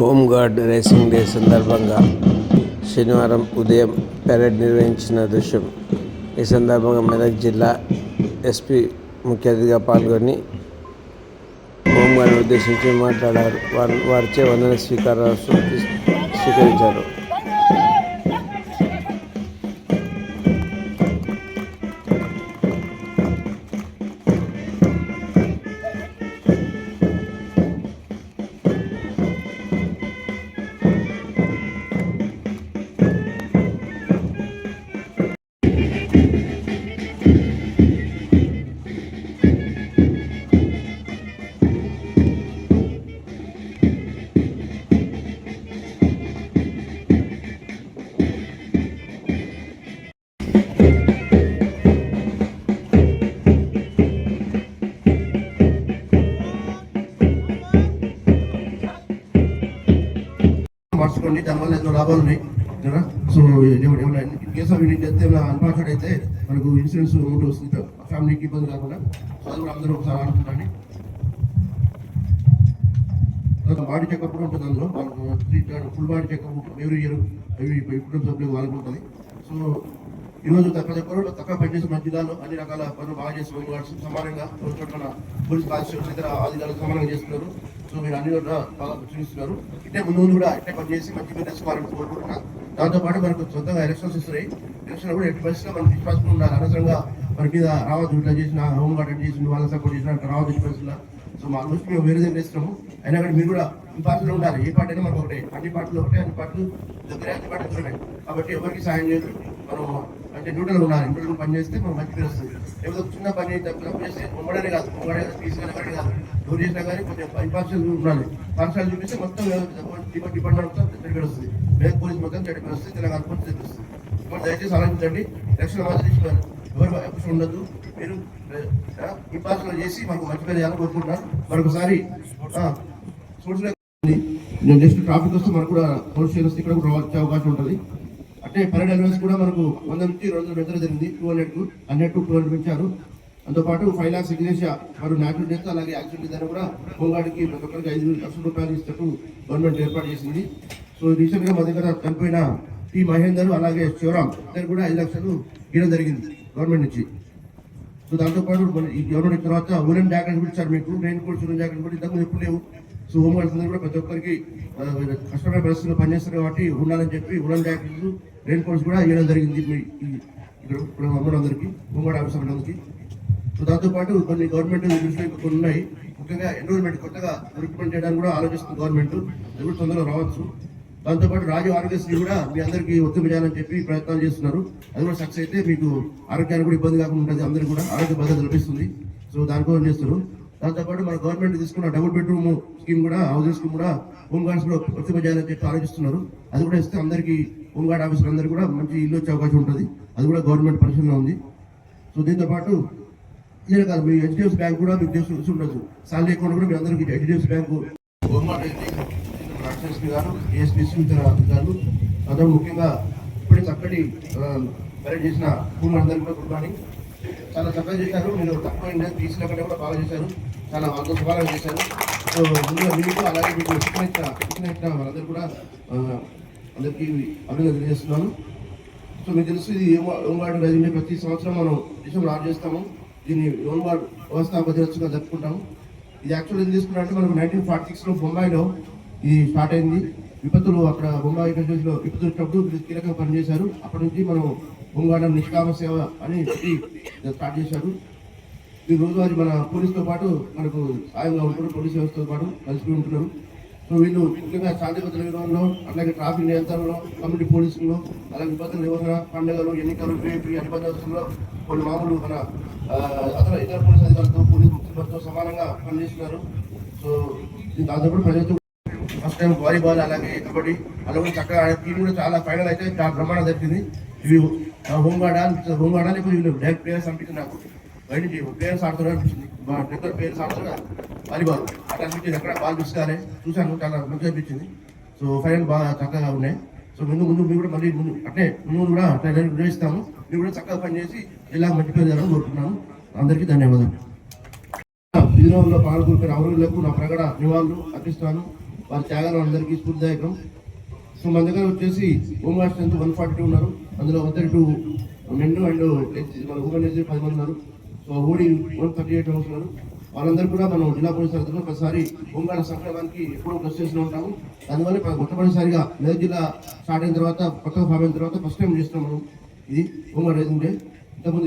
Home guard racing day సందర్భంగా శనివారం ఉదయం పెరేడ్ నిర్వహించిన దృశ్యం. ఈ సందర్భంగా మెదక్ జిల్లా ఎస్పీ ముఖ్య అతిథిగా పాల్గొని హోమ్ ఉద్దేశించి మాట్లాడారు. వారు వారిచే వందన స్వీకారాలు స్వీకరించారు. మార్చుకోండి దానివల్ల ఎన్నో లాభాలు ఉన్నాయి కదా? సో ఏమైనా కేసు ఆఫ్ ఇండియన్ చేస్తే అన్ఫార్చునేట్ అయితే మనకు ఇన్సూరెన్స్ అమౌంట్ వస్తుంది ఫ్యామిలీకి ఇబ్బంది కాకుండా సో అది కూడా అందరూ ఒకసారి అనుకుంటండి తర్వాత బాడీ చెకప్ కూడా ఉంటుంది అందులో. వాళ్ళకు ఫుల్ బాడీ చెకప్ ఎవరి ఇయర్ అవి కుటుంబ సభ్యులకు వాళ్ళకు ఉంటుంది. సో ఈరోజు తక్కువ తక్కువ తక్కువ పనిచేసే మన జిల్లాలో అన్ని రకాల పనులు బాగా చేసి వాళ్ళు సమానంగా చోట్ల పోలీస్ కానిస్టేబుల్స్ ఇతర అధికారులు సమానంగా చేస్తున్నారు. సో మీరు అన్ని బాగా చూపిస్తున్నారు ఇట్టే ముందు ముందు కూడా ఇట్టే పనిచేసి మంచి మీరు తెచ్చుకోవాలని కోరుకుంటున్నాను దాంతోపాటు మనకు సొంతంగా ఎలక్షన్స్ వస్తున్నాయి. ఎలక్షన్ కూడా ఎట్టి పరిస్థితిలో మనం విశ్వాసం ఉండాలి. అనవసరంగా మన మీద రావద్దు ఇట్లా చేసిన హోమ్ గార్డ్ చేసిన వాళ్ళ సపోర్ట్ చేసిన అట్లా రావద్దు ఎట్టి పరిస్థితుల్లో. సో మా గురించి మేము వేరే దగ్గర చేస్తున్నాము అయినా కానీ మీరు కూడా ఈ పార్టీలో ఉండాలి. ఏ పార్టీ అయినా మనకు ఒకటే అన్ని పార్టీలు ఒకటే అన్ని పార్టీలు దగ్గర అన్ని పార్టీలు దూరమే కాబట్టి ఎవరికి సాయం చేయదు మనం అంటే న్యూట్రల్ ఉండాలి. న్యూట్రల్ పనిచేస్తే మనం మంచి పేరు వస్తుంది. లేకపోతే చిన్న పని తప్పు చేస్తే ఉమ్మడనే కాదు ఉమ్మడే కాదు తీసుకునే కానీ కాదు ఎవరు చేసినా కానీ కొంచెం ఇంపార్షియల్ ఉండాలి. పార్షాలు చూపిస్తే మొత్తం డిపార్ట్మెంట్ మొత్తం చెడ్డ వస్తుంది. బ్యాంక్ పోలీస్ మొత్తం చెడ్డ పేరు వస్తుంది తెలంగాణ పోలీస్ చెడ్డ ఇప్పుడు దయచేసి ఆలోచించండి ఎలక్షన్ మాత్రం తీసుకోవాలి. ఎవరు ఎప్పుడు ఉండదు మీరు ఇంపార్షల్ చేసి మనకు మంచి పేరు చేయాలని కోరుకుంటున్నాను. మరొకసారి సోషల్ నేను నెక్స్ట్ ట్రాఫిక్ వస్తే మనకు కూడా పోలీస్ వస్తే ఇక్కడ కూడా వచ్చే అవకాశం ఉంటుంది. అంటే పన్నెండు అలవెన్స్ కూడా మనకు వంద నుంచి రెండు వందల పెంచడం జరిగింది. టూ హండ్రెడ్కు హండ్రెడ్ టు టూ హండ్రెడ్ పెంచారు. దాంతోపాటు ఫైవ్ లాక్స్ సిగ్నేచర్ వారు న్యాచురల్ డెత్ అలాగే యాక్సిడెంట్ ధర కూడా హోంగార్డ్కి ప్రతి ఒక్కరికి ఐదు లక్షల రూపాయలు ఇస్తూ గవర్నమెంట్ ఏర్పాటు చేసింది. సో రీసెంట్గా మా దగ్గర చనిపోయిన టి మహేందర్ అలాగే శివరామ్ ఇద్దరు కూడా ఐదు లక్షలు ఇవ్వడం జరిగింది గవర్నమెంట్ నుంచి. సో దాంతోపాటు ఈ గవర్నమెంట్ తర్వాత ఉలెన్ జాకెట్ కూడా ఇచ్చారు మీకు. రెయిన్ కోట్ ఉలెన్ జాకెట్ కూడా ఇంతకుముందు ఎప్పుడు లేవు. సో హోమ్ అందరూ కూడా ప్రతి ఒక్కరికి కష్టమైన పరిస్థితుల్లో పనిచేస్తారు కాబట్టి ఉండాలని చెప్పి ఉడన్ జాకెట్స్ రెయిన్ కోట్స్ కూడా ఇవ్వడం జరిగింది మీ ఇక్కడ ఇక్కడ అమ్మలందరికీ హోంగార్డ్ ఆఫీసర్లందరికీ సో దాంతోపాటు కొన్ని గవర్నమెంట్ కొన్ని ఉన్నాయి. ముఖ్యంగా ఎన్రోల్మెంట్ కొత్తగా రిక్రూట్మెంట్ చేయడానికి కూడా ఆలోచిస్తుంది గవర్నమెంట్. అది కూడా తొందరగా రావచ్చు. దాంతోపాటు రాజీవ్ ఆరోగ్యశ్రీ కూడా మీ అందరికీ ఒత్తిడి చెప్పి ప్రయత్నాలు చేస్తున్నారు. అది కూడా సక్సెస్ అయితే మీకు ఆరోగ్యానికి కూడా ఇబ్బంది కాకుండా ఉంటుంది. అందరికీ కూడా ఆరోగ్య భద్రత లభిస్తుంది. సో దానికోసం చేస్తున్నారు. దాంతోపాటు మన గవర్నమెంట్ తీసుకున్న డబుల్ బెడ్రూమ్ స్కీమ్ కూడా హౌసింగ్ స్కీమ్ కూడా హోమ్ గార్డ్స్లో వర్తింపజేయాలని చెప్పి ఆలోచిస్తున్నారు. అది కూడా ఇస్తే అందరికీ హోమ్ గార్డ్ ఆఫీసర్ అందరికీ కూడా మంచి ఇల్లు వచ్చే అవకాశం ఉంటుంది. అది కూడా గవర్నమెంట్ పరిశీలన ఉంది. సో దీంతో పాటు ఇదే కాదు మీ హెచ్డిఎఫ్సి బ్యాంక్ కూడా మీకు చేసి తెలిసి ఉండొచ్చు. సాలరీ అకౌంట్ కూడా మీ అందరికీ హెచ్డిఎఫ్సి బ్యాంకు రాక్షస్ గారు ఏఎస్పీ గారు అందరూ ముఖ్యంగా ఇప్పుడే చక్కటి పర్యటన చేసిన స్కూల్ అందరికీ కూడా గుడ్ మార్నింగ్. చాలా చక్కగా చేశారు. మీరు తక్కువ ఇండియా తీసిన కూడా బాగా చేశారు. చాలా వాళ్ళతో శుభాలు చేశారు. సో ముందుగా మీకు అలాగే మీకు శిక్షణ ఇచ్చిన వాళ్ళందరూ కూడా అందరికీ అభినందన తెలియజేస్తున్నాను. సో మీకు తెలుసు ఇది ఓంగాడు రైజింగ్ ప్రతి సంవత్సరం మనం డిసెంబర్ ఆరు చేస్తాము. దీన్ని ఓంగాడు వ్యవస్థాపక దినోత్సవంగా జరుపుకుంటాము. ఇది యాక్చువల్ ఏం తీసుకున్నారంటే మనం నైన్టీన్ ఫార్టీ సిక్స్లో బొంబాయిలో ఇది స్టార్ట్ అయింది. విపత్తులు అక్కడ బొంబాయి కంట్రీస్లో విపత్తులు వచ్చినప్పుడు వీళ్ళు కీలకంగా పనిచేశారు. అప్పటి నుంచి మనం ఓంగాడ నిష్కామ సేవ అని స్టార్ట్ చేశారు. ఈ రోజువారి మన పోలీసుతో పాటు మనకు సాయంగా ఉంటారు పోలీస్ వ్యవస్థతో పాటు కలిసి ఉంటున్నారు. సో వీళ్ళు ముఖ్యంగా శాంతి భద్రత నిర్వహణలో అలాగే ట్రాఫిక్ నియంత్రణలో కమ్యూనిటీ పోలీసుల్లో అలాగే విపత్తుల నిర్వహణ పండుగలు ఎన్నికలు రేపీ అనుబంధాలలో కొన్ని మామూలు మన ఆ, అతర ఇతర పోలీస్ అధికారులతో పోలీస్ ముఖ్యమంత్రితో సమానంగా పనిచేస్తున్నారు. సో దాంతో దాంతోపాటు ప్రజలతో ఫస్ట్ టైం వాలీబాల్ అలాగే కబడ్డీ అలాగే చక్కగా టీం కూడా చాలా ఫైనల్ అయితే చాలా బ్రహ్మాండం జరిగింది. ఇవి హోంగార్డ్ హోంగార్డ్ లేకపోతే వీళ్ళు డైరెక్ట్ ప్లేయర్స్ అనిపించింది నాకు. బయట నుంచి ప్లేయర్స్ ఆడుతున్నారు అనిపించింది మా రెగ్యులర్ ప్లేయర్స్ ఆడుతున్నారు వాలీబాల్ అట్లా అనిపించింది ఎక్కడ బాల్ మిస్ కాలే చూశాను చాలా మంచిగా అనిపించింది. సో ఫైనల్ బాగా చక్కగా ఉన్నాయి. సో ముందు ముందు మీరు కూడా మళ్ళీ ముందు అంటే ముందు కూడా అట్లా నిర్వహిస్తాము మీరు కూడా చక్కగా పనిచేసి ఇలా మంచి పేరు జరగాలని కోరుకుంటున్నాను అందరికీ ధన్యవాదాలు. విధిలో పాల్గొంటున్న అవరులకు నా ప్రగడ నివాళులు అర్పిస్తాను. వారి త్యాగాలు అందరికీ స్ఫూర్తిదాయకం. సో మన దగ్గర వచ్చేసి home guard strength one forty two ఉన్నారు. అందులో one thirty two men and మన ఉమెన్ పది మంది ఉన్నారు. ఓడి వన్ థర్టీ ఎయిట్ వాళ్ళందరూ కూడా మనం జిల్లా పోలీస్ తరఫున ఒకసారి హోంగార్డ్ సంక్షేమానికి ఎప్పుడూ కృషి చేస్తూ ఉంటాము. దానివల్ల మొట్టమొదటిసారిగా మెదక్ జిల్లా స్టార్ట్ అయిన తర్వాత కొత్తగా ఫామ్ అయిన తర్వాత ఫస్ట్ టైం చేస్తున్నాం మనం. ఇది హోంగార్డ్ రైజింగ్ డే. ఇంతకుముందు